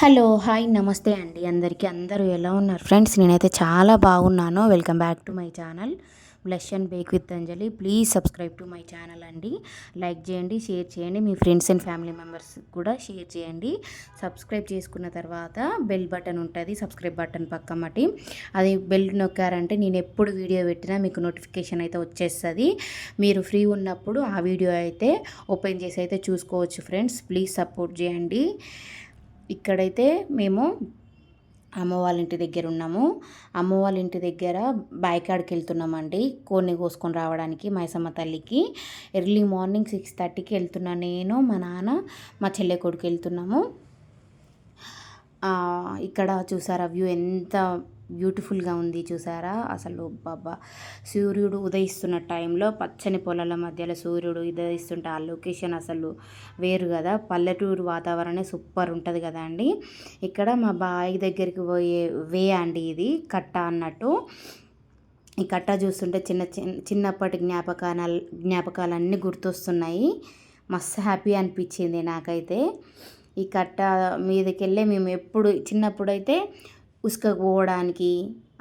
Hello hi నమస్తే అండి. అందరికీ అందరూ ఎలా ఉన్నారు? ఫ్రెండ్స్ నేనైతే చాలా బాగున్నాను. Welcome back to my channel Blush and Bake with Anjali please subscribe to my channel అండి. లైక్ చేయండి షేర్ చేయండి. మీ ఫ్రెండ్స్ అండ్ ఫ్యామిలీ మెంబర్స్ కూడా షేర్ చేయండి. సబ్స్క్రైబ్ చేసుకున్న తర్వాత బెల్ బటన్ ఉంటుంది సబ్స్క్రైబ్ బటన్ పక్కమటి అది బెల్ నొక్కారంటే నేను ఎప్పుడు వీడియో పెట్టినా మీకు నోటిఫికేషన్ అయితే వచ్చేస్తుంది. మీరు ఫ్రీ ఉన్నప్పుడు ఆ వీడియో అయితే ఓపెన్ చేసి అయితే చూసుకోవచ్చు ఫ్రెండ్స్ ప్లీజ్ సపోర్ట్ చేయండి. ఇక్కడైతే మేము అమ్మ వాళ్ళ ఇంటి దగ్గర ఉన్నాము. అమ్మ వాళ్ళ ఇంటి దగ్గర బాయికాడికి వెళ్తున్నామండి. కోడిని కోసుకొని రావడానికి మైసమ్మ తల్లికి. ఎర్లీ మార్నింగ్ సిక్స్ థర్టీకి వెళ్తున్నా నేను మా నాన్న మా చెల్లె కొడుకు వెళ్తున్నాము. ఇక్కడ చూసారా వ్యూ ఎంత బ్యూటిఫుల్గా ఉంది చూసారా? అసలు బాబా. సూర్యుడు ఉదయిస్తున్న టైంలో పచ్చని పొలాల మధ్యలో సూర్యుడు ఉదయిస్తుంటే ఆ లొకేషన్ అసలు వేరు కదా. పల్లెటూరు వాతావరణం సూపర్ ఉంటుంది కదా అండి. ఇక్కడ మా బావి దగ్గరికి పోయే వే అండి ఇది కట్ట అన్నట్టు. ఈ కట్ట చూస్తుంటే చిన్న చిన్న చిన్నప్పటి జ్ఞాపకాలు జ్ఞాపకాలన్నీ గుర్తొస్తున్నాయి. మస్తు హ్యాపీ అనిపించింది నాకైతే. ఈ కట్ట మీదకి వెళ్ళే మేము ఎప్పుడు చిన్నప్పుడైతే ఉసుక పోవడానికి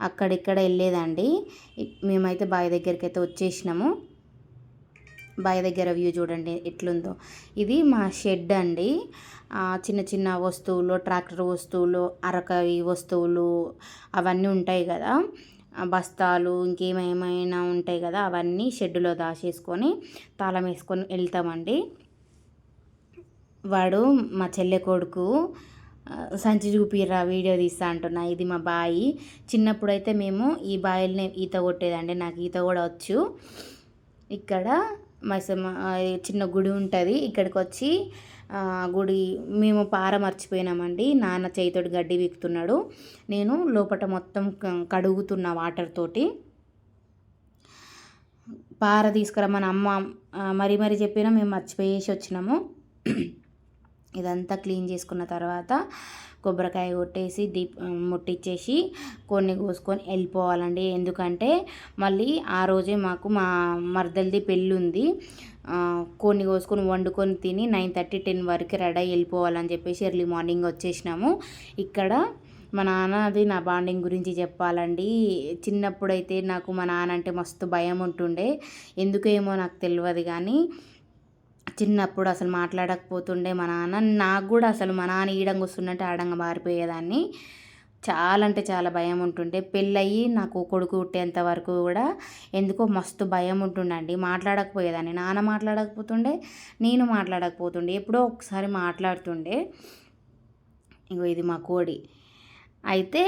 అక్కడిక్కడ వెళ్ళేదండి. మేమైతే బావి దగ్గరికి అయితే వచ్చేసినాము. బావి దగ్గర వ్యూ చూడండి ఎట్లుందో. ఇది మా షెడ్ అండి. చిన్న చిన్న వస్తువులు ట్రాక్టర్ వస్తువులు అరకవి వస్తువులు అవన్నీ ఉంటాయి కదా. బస్తాలు ఇంకేమైనా ఉంటాయి కదా అవన్నీ షెడ్డులో దాచేసుకొని తాళం వేసుకొని వెళ్తామండి. వాడు మా చెల్లె కొడుకు సంచి చూపిరా వీడియో తీస్తా అంటున్నా. ఇది మా బాయి. చిన్నప్పుడు అయితే మేము ఈ బాయిల్ని ఈత కొట్టేదండి. నాకు ఈత కూడా వచ్చు. ఇక్కడ మైసమ్మ చిన్న గుడి ఉంటుంది. ఇక్కడికి వచ్చి గుడి మేము పార మర్చిపోయినామండి. నాన్న చేయితోటి గడ్డి వీక్తున్నాడు నేను లోపల మొత్తం కడుగుతున్న వాటర్ తోటి. పార తీసుకురమ్మని అమ్మ మరీ మరీ చెప్పినా మేము మర్చిపోయేసి వచ్చినాము. ఇదంతా క్లీన్ చేసుకున్న తర్వాత కొబ్బరికాయ కొట్టేసి దీప్ ముట్టించేసి కొన్ని కోసుకొని వెళ్ళిపోవాలండి. ఎందుకంటే మళ్ళీ ఆ రోజే మాకు మా మరదలది పెళ్ళి ఉంది కొన్ని కోసుకొని వండుకొని తిని నైన్ థర్టీ టెన్ వరకు రెడీ వెళ్ళిపోవాలని చెప్పేసి ఎర్లీ మార్నింగ్ వచ్చేసినాము. ఇక్కడ మా నాన్నది నా బాండింగ్ గురించి చెప్పాలండి. చిన్నప్పుడైతే నాకు మా నాన్న అంటే మస్తు భయం ఉంటుండే. ఎందుకేమో నాకు తెలియదు కానీ చిన్నప్పుడు అసలు మాట్లాడకపోతుండే మా నాన్న. నాకు కూడా అసలు మా నాన్న ఈడంగా వస్తుందంటే ఆడంగా మారిపోయేదాన్ని. చాలా అంటే చాలా భయం ఉంటుండే. పెళ్ళయి నాకు కొడుకు పుట్టేంత వరకు కూడా ఎందుకో మస్తు భయం ఉంటుండండి. మాట్లాడకపోయేదాన్ని. నాన్న మాట్లాడకపోతుండే నేను మాట్లాడకపోతుండే ఎప్పుడో ఒకసారి మాట్లాడుతుండే. ఇంకో ఇది మా కోడి. అయితే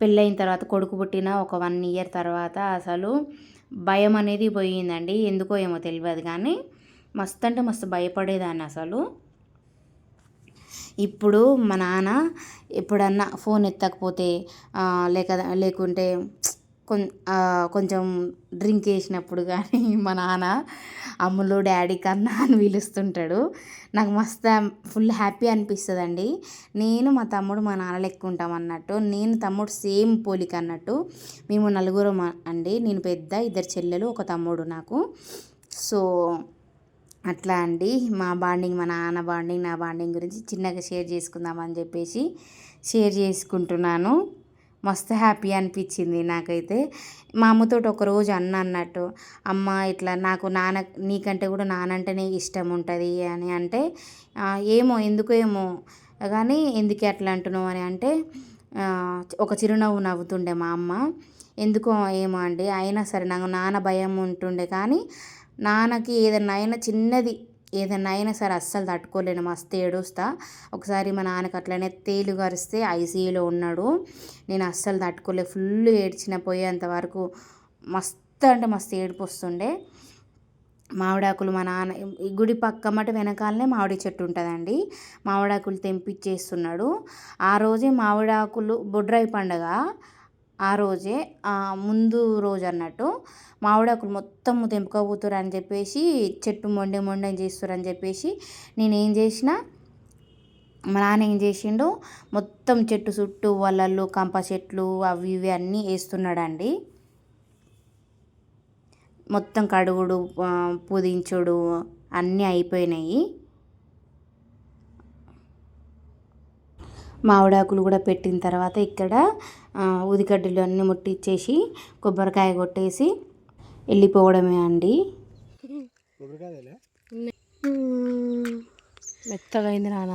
పెళ్ళయిన తర్వాత కొడుకు పుట్టిన ఒక వన్ ఇయర్ తర్వాత అసలు భయం అనేది పోయిందండి. ఎందుకో ఏమో తెలియదు కానీ మస్తు అంటే మస్తు భయపడేదాన్ని అసలు. ఇప్పుడు మా నాన్న ఎప్పుడన్నా ఫోన్ ఎత్తకపోతే లేక లేకుంటే కొంచెం డ్రింక్ వేసినప్పుడు కానీ మా నాన్న అమ్ములు డాడీ కన్నా అని పిలుస్తుంటాడు. నాకు మస్తు ఫుల్ హ్యాపీ అనిపిస్తుంది అండి నేను మా తమ్ముడు మా నాన్న లెక్క ఉంటాం అన్నట్టు. నేను తమ్ముడు సేమ్ పోలిక అన్నట్టు. మేము నలుగురం అండి. నేను పెద్ద ఇద్దరు చెల్లెలు ఒక తమ్ముడు నాకు. సో అట్లా అండి. మా బాండింగ్ మా నాన్న బాండింగ్ నా బాండింగ్ గురించి చిన్నగా షేర్ చేసుకుందామని చెప్పేసి షేర్ చేసుకుంటున్నాను. మస్తు హ్యాపీ అనిపించింది నాకైతే. మా అమ్మతో ఒకరోజు అన్న అన్నట్టు అమ్మ ఇట్లా నాకు నాన్న నీకంటే కూడా నానంటేనే ఇష్టం ఉంటుంది అని అంటే ఏమో ఎందుకు ఏమో? కానీ ఎందుకు అట్లా అంటున్నావు? అని అంటే ఒక చిరునవ్వు నవ్వుతుండే మా అమ్మ. ఎందుకో ఏమో అండి అయినా సరే నాకు నాన్న భయం ఉంటుండే కానీ నాన్నకి ఏదన్నా అయినా చిన్నది ఏదన్నా అయినా సరే అస్సలు తట్టుకోలేను. మస్తు ఏడుస్తా. ఒకసారి మా నాన్నకి అట్లనే తేలు గరిస్తే ఐసీయూలో ఉన్నాడు. నేను అస్సలు తట్టుకోలే. ఫుల్ ఏడ్చిన పోయేంత వరకు మస్తు అంటే మస్తు ఏడుపు వస్తుండే. మామిడాకులు మా నాన్న ఈ గుడి పక్క మట వెనకాలనే మామిడి చెట్టు ఉంటుందండి. మామిడాకులు తెంపిచ్చేస్తున్నాడు ఆ రోజే మామిడాకులు బొడ్రాయి పండగ. ఆ రోజే ముందు రోజు అన్నట్టు మామిడాకులు మొత్తం తెంపుకోబోతురు అని చెప్పేసి చెట్టు మొండి మొండి చేస్తారు అని చెప్పేసి నేను ఏం చేసిన మా నాన్న ఏం చేసిండు మొత్తం చెట్టు చుట్టూ వలలు కంప చెట్లు అవి ఇవి అన్నీ వేస్తున్నాడండి. మొత్తం కడుగుడు పుదించుడు అన్నీ అయిపోయినాయి. మామిడాకులు కూడా పెట్టిన తర్వాత ఇక్కడ ఆ, ఉదికడ్డలు అన్నీ ముట్టించేసి కొబ్బరికాయ కొట్టేసి వెళ్ళిపోవడమే అండి. మెత్తగా అయింది నాన్న.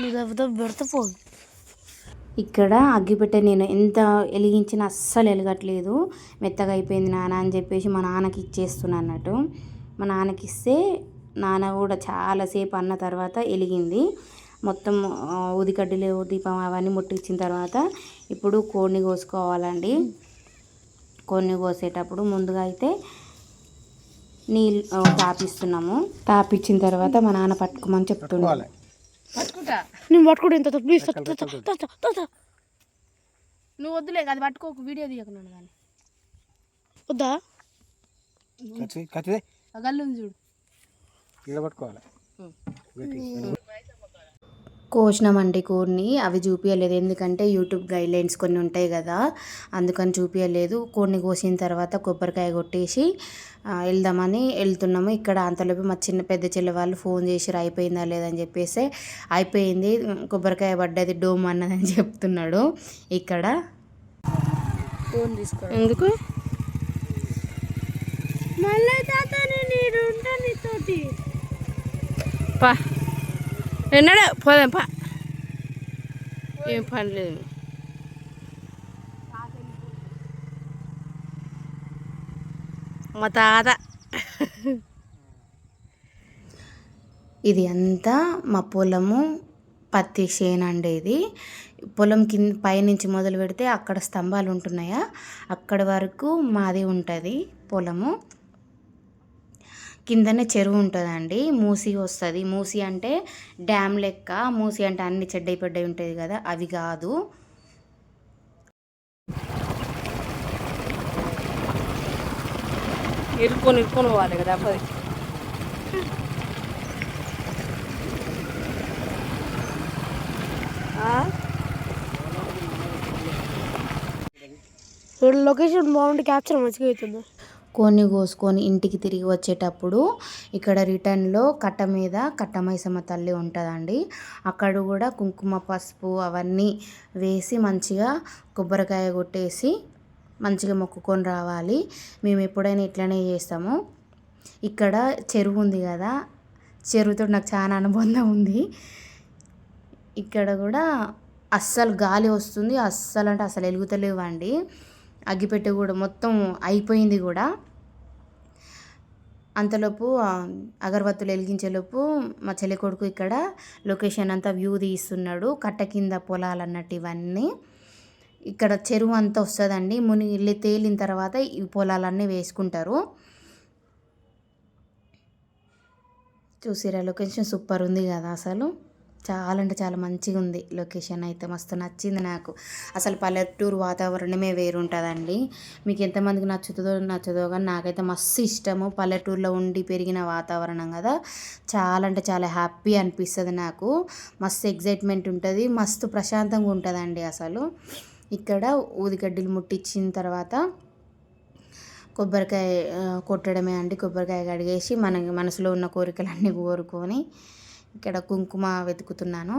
పెడితే పోదు. ఇక్కడ అగ్గిపెట్టె నేను ఎంత వెలిగించినా అస్సలు వెలగట్లేదు. మెత్తగా అయిపోయింది నాన్న అని చెప్పేసి మా నాన్నకి ఇచ్చేస్తున్నా అన్నట్టు. మా నాన్నకి ఇస్తే నాన్న కూడా చాలాసేపు అన్న తర్వాత వెలిగింది. మొత్తం ఆ, ఊదికడ్డలు దీపం అవన్నీ ముట్టించిన తర్వాత ఇప్పుడు కోడిని కోసుకోవాలండి. కోడిని కోసేటప్పుడు ముందుగా అయితే నీళ్ళు తాపిస్తున్నాము. తాపిచ్చిన తర్వాత మా నాన్న పట్టుకోమని చెప్తున్నాడు పట్టుకుంటా. నేను పట్టుకుంటా ఇంత ప్లీజ్ నువ్వు వద్దులే అది పట్టుకోకు వీడియో తీయకున్నాను కానీ. వద్దా? కత్తి కత్తిదే. గల్లు చూడు. ఇలా పట్టుకోవాలి. కోసినామండి కోడిని. అవి చూపించలేదు ఎందుకంటే యూట్యూబ్ గైడ్లైన్స్ కొన్ని ఉంటాయి కదా. అందుకని చూపించలేదు కోడిని కోసిన తర్వాత కొబ్బరికాయ కొట్టేసి వెళ్దామని వెళ్తున్నాము. ఇక్కడ అంతలోపు మా చిన్న పెద్ద చెల్లి వాళ్ళు ఫోన్ చేసిరు అయిపోయిందా లేదని చెప్పేసి అయిపోయింది. కొబ్బరికాయ పడ్డది డోమ్ అన్నదని చెప్తున్నాడు. ఇక్కడ. ఫోన్ తీసుకో. ఎందుకు? మళ్ళీ తాత నేను నీతోటి. పా పోదాం పా. ఏం పని లేదు మా తాత. ఇది అంతా మా పొలము పత్తి చేను అండి ఇది పొలం కింద పైనుంచి మొదలు పెడితే అక్కడ స్తంభాలు ఉంటున్నాయా అక్కడ వరకు మాది ఉంటుంది పొలము. కిందనే చెరువు ఉంటుందండి. మూసి వస్తుంది. మూసి అంటే డ్యామ్ లెక్క. మూసి అంటే అన్ని చెడ్డయి పెద్దవి ఉంటుంది కదా అవి కాదు. ఇరుక్కొని ఇరుక్కొని పోవాలి కదా పది. లొకేషన్ బాగుంటే క్యాప్చర్ మంచిగా అవుతుంది? కొన్ని కోసుకొని ఇంటికి తిరిగి వచ్చేటప్పుడు ఇక్కడ రిటర్న్లో కట్ట మీద కట్టమైసమ్మ తల్లి ఉంటుందండి. అక్కడ కూడా కుంకుమ పసుపు అవన్నీ వేసి మంచిగా కొబ్బరికాయ కొట్టేసి మంచిగా మొక్కుకొని రావాలి. మేము ఎప్పుడైనా ఇట్లనే చేస్తాము. ఇక్కడ చెరువు ఉంది కదా చెరువుతో నాకు చాలా అనుబంధం ఉంది. ఇక్కడ కూడా అస్సలు గాలి వస్తుంది అస్సలు అంటే అసలు వెలుగుతలేవండి. అగ్గిపెట్టె కూడా మొత్తం అయిపోయింది కూడా. అంతలోపు అగరబత్తులు వెలిగించేలోపు మా చెల్లి కొడుకు ఇక్కడ లొకేషన్ అంతా వ్యూ తీస్తున్నాడు. కట్ట కింద పొలాలు అన్నట్టు ఇవన్నీ. ఇక్కడ చెరువు అంతా వస్తుందండి. మునిగి తేలిన తర్వాత ఈ పొలాలన్నీ వేసుకుంటారు. చూసిరా లొకేషన్ సూపర్ ఉంది కదా అసలు. చాలా అంటే చాలా మంచిగా ఉంది లొకేషన్ అయితే మస్తు నచ్చింది నాకు. అసలు పల్లెటూరు వాతావరణమే వేరుంటుందండి. మీకు ఎంతమందికి నచ్చుతుందో నచ్చదో కానీ నాకైతే మస్తు ఇష్టము. పల్లెటూరులో ఉండి పెరిగిన వాతావరణం కదా. చాలా అంటే చాలా హ్యాపీ అనిపిస్తుంది నాకు. మస్తు ఎగ్జైట్మెంట్ ఉంటుంది. మస్తు ప్రశాంతంగా ఉంటుందండి అసలు. ఇక్కడ ఊదిగడ్డలు ముట్టించిన తర్వాత కొబ్బరికాయ కొట్టడమే అండి. కొబ్బరికాయ కడిగేసి మన మనసులో ఉన్న కోరికలన్నీ కోరుకొని ఇక్కడ కుంకుమ వెతుకుతున్నాను.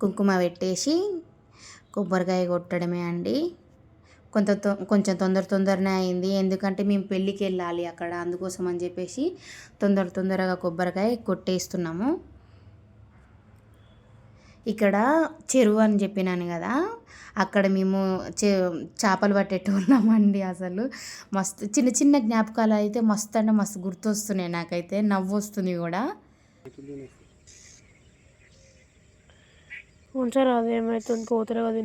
కుంకుమ పెట్టేసి కొబ్బరికాయ కొట్టడమే అండి. కొంత కొంచెం తొందర తొందరనే అయింది. ఎందుకంటే మేము పెళ్ళికి వెళ్ళాలి అక్కడ. అందుకోసం అని చెప్పేసి తొందర తొందరగా కొబ్బరికాయ కొట్టేస్తున్నాము. ఇక్కడ చెరువు అని చెప్పినాను కదా అక్కడ మేము చే చేపలు పట్టేటోళ్ళమండి అసలు. మస్తు చిన్న చిన్న జ్ఞాపకాలు అయితే మస్తు అంటే మస్తు గుర్తొస్తున్నాయి నాకైతే నవ్వు వస్తుంది కూడా. ఉంచారు అది ఏమవుతుంది పోతారు కదా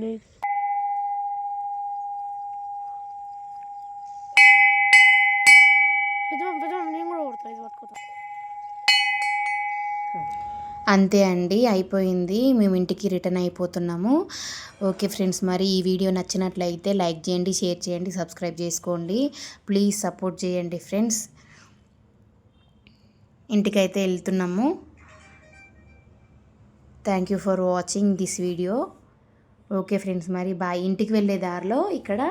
అంతే అండి అయిపోయింది. మేము ఇంటికి రిటర్న్ అయిపోతున్నాము. ఓకే ఫ్రెండ్స్ మరి ఈ వీడియో నచ్చినట్లయితే లైక్ చేయండి షేర్ చేయండి సబ్స్క్రైబ్ చేసుకోండి. ప్లీజ్ సపోర్ట్ చేయండి ఫ్రెండ్స్. ఇంటికైతే వెళ్తున్నాము. Thank you for watching this video okay friends మరి బాయ్. ఇంటికి వెళ్ళే దారిలో ఇక్కడ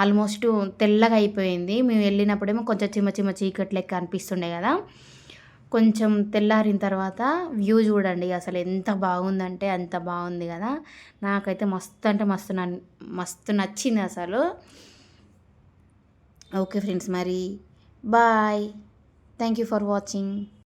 ఆల్మోస్ట్ తెల్లగా అయిపోయింది. మేము వెళ్ళినప్పుడేమో కొంచెం చిమ్మ చిమ్మ చీకటి లెక్క అనిపిస్తుండే కదా. కొంచెం తెల్లారిన తర్వాత వ్యూ చూడండి అసలు ఎంత బాగుందంటే అంత బాగుంది కదా. నాకైతే మస్తు అంటే మస్తు నన్- మస్తు నచ్చింది అసలు. ఓకే ఫ్రెండ్స్ మరి. Bye. Thank you for watching.